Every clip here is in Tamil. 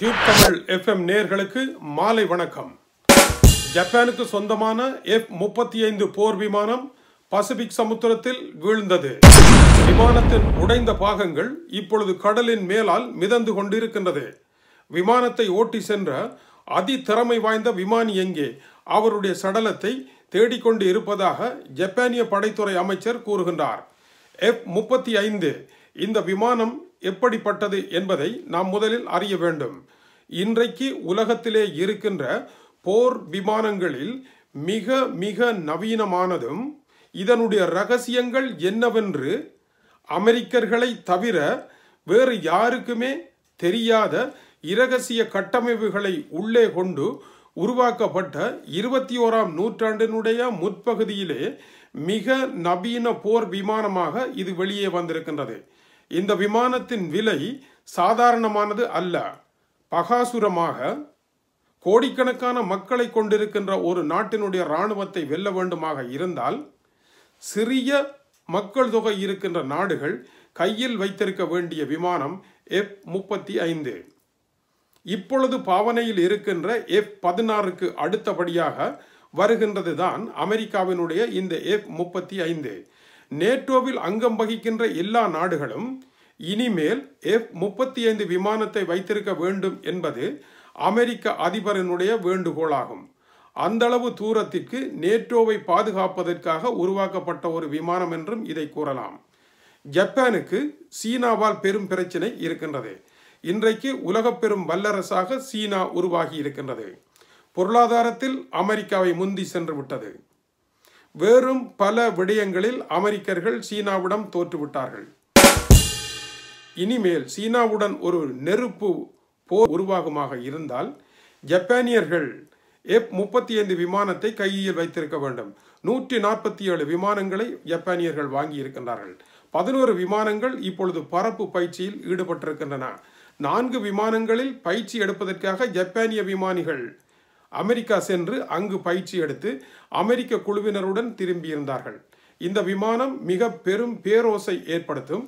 டியூப் தமிழ் எஃப்எம் நேர்களுக்கு மாலை வணக்கம். ஜப்பானுக்கு சொந்தமான எஃப் முப்பத்தி ஐந்து போர் விமானம் பசிபிக் சமுத்திரத்தில் வீழ்ந்தது. விமானத்தின் உடைந்த பாகங்கள் இப்பொழுது கடலின் மேலால் மிதந்து கொண்டிருக்கின்றது. விமானத்தை ஓட்டி சென்ற அதிதிறமை வாய்ந்த விமானி எங்கே? அவருடைய சடலத்தை தேடிக்கொண்டு இருப்பதாக ஜப்பானிய படைத்துறை அமைச்சர் கூறுகின்றார். எஃப் முப்பத்தி ஐந்து இந்த விமானம் எப்படிப்பட்டது என்பதை நாம் முதலில் அறிய வேண்டும். இன்றைக்கு உலகத்திலே இருக்கின்ற போர் விமானங்களில் மிக மிக நவீனமானதும் இதனுடைய ரகசியங்கள் என்னவென்று அமெரிக்கர்களை தவிர வேறு யாருக்குமே தெரியாத இரகசிய கட்டமைப்புகளை உள்ளே கொண்டு உருவாக்கப்பட்ட இருபத்தி ஓராம் நூற்றாண்டினுடைய முற்பகுதியிலே மிக நவீன போர் விமானமாக இது வெளியே வந்திருக்கின்றது. இந்த விமானத்தின் விலை சாதாரணமானது அல்ல. பகாசுரமாக கோடிக்கணக்கான மக்களை கொண்டிருக்கின்ற ஒரு நாட்டினுடைய இராணுவத்தை வெல்ல வேண்டுமாக இருந்தால் சிறிய மக்கள் தொகை இருக்கின்ற நாடுகள் கையில் வைத்திருக்க வேண்டிய விமானம் எஃப் முப்பத்தி ஐந்து இப்பொழுது பாவனையில் இருக்கின்ற எஃப் பதினாறுக்கு அடுத்தபடியாக வருகின்றது தான் அமெரிக்காவினுடைய இந்த எஃப் முப்பத்தி ஐந்து நேட்டோவில் அங்கம் வகிக்கின்ற எல்லா நாடுகளும் இனிமேல் எஃப் முப்பத்தி ஐந்து விமானத்தை வைத்திருக்க வேண்டும் என்பது அமெரிக்க அதிபரினுடைய வேண்டுகோளாகும். அந்தளவு தூரத்திற்கு நேட்டோவை பாதுகாப்பதற்காக உருவாக்கப்பட்ட ஒரு விமானம் என்றும் இதை கூறலாம். ஜப்பானுக்கு சீனாவால் பெரும் பிரச்சனை இருக்கின்றது. இன்றைக்கு உலக பெரும் வல்லரசாக சீனா உருவாகி இருக்கின்றது. பொருளாதாரத்தில் அமெரிக்காவை முந்தி சென்று விட்டது. வேறும் பல விடயங்களில் அமெரிக்கர்கள் சீனாவிடம் தோற்றுவிட்டார்கள். இனிமேல் சீனாவுடன் ஒரு நெருப்பு போர் உருவாகுமாக இருந்தால் ஜப்பானியர்கள் எப் முப்பத்தி ஐந்து விமானத்தை கையில் வைத்திருக்க வேண்டும். நூற்றி நாற்பத்தி ஏழு விமானங்களை ஜப்பானியர்கள் வாங்கி இருக்கின்றார்கள் பதினோரு விமானங்கள் இப்பொழுது பரப்பு பயிற்சியில் ஈடுபட்டிருக்கின்றன. நான்கு விமானங்களில் பயிற்சி எடுப்பதற்காக ஜப்பானிய விமானிகள் அமெரிக்கா சென்று அங்கு பயிற்சி எடுத்து அமெரிக்க குழுவினருடன் திரும்பியிருந்தார்கள். இந்த விமானம் மிக பெரும் பேரோசை ஏற்படுத்தும்.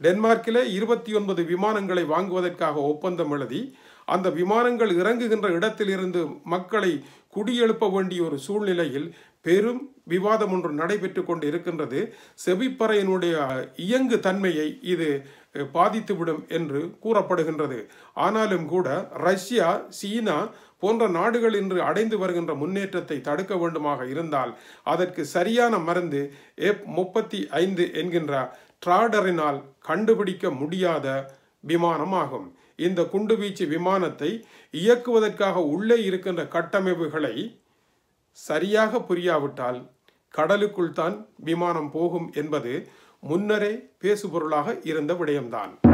டென்மார்க்கிலே இருபத்தி ஒன்பது விமானங்களை வாங்குவதற்காக ஒப்பந்தம் எழுதி அந்த விமானங்கள் இறங்குகின்ற இடத்திலிருந்து மக்களை குடியெழுப்ப வேண்டிய ஒரு சூழ்நிலையில் பெரும் விவாதம் ஒன்று நடைபெற்று கொண்டு இருக்கின்றது செவிப்பறையினுடைய இயங்கு தன்மையை இது பாதித்துவிடும் என்று கூறப்படுகின்றது. ஆனாலும் கூட ரஷ்யா சீனா போன்ற நாடுகள் இன்று அடைந்து வருகின்ற முன்னேற்றத்தை தடுக்க வேண்டுமாக இருந்தால் அதற்கு சரியான மருந்து எப் முப்பத்தி ஐந்து என்கின்ற ட்ராடரினால் கண்டுபிடிக்க முடியாத விமானமாகும். இந்த குண்டுவீச்சு விமானத்தை இயக்குவதற்காக உள்ளே இருக்கின்ற கட்டமைப்புகளை சரியாக புரியாவிட்டால் கடலுக்குள் தான் விமானம் போகும் என்பது முன்னரே பேசுபொருளாக இருந்த விடயம்தான்.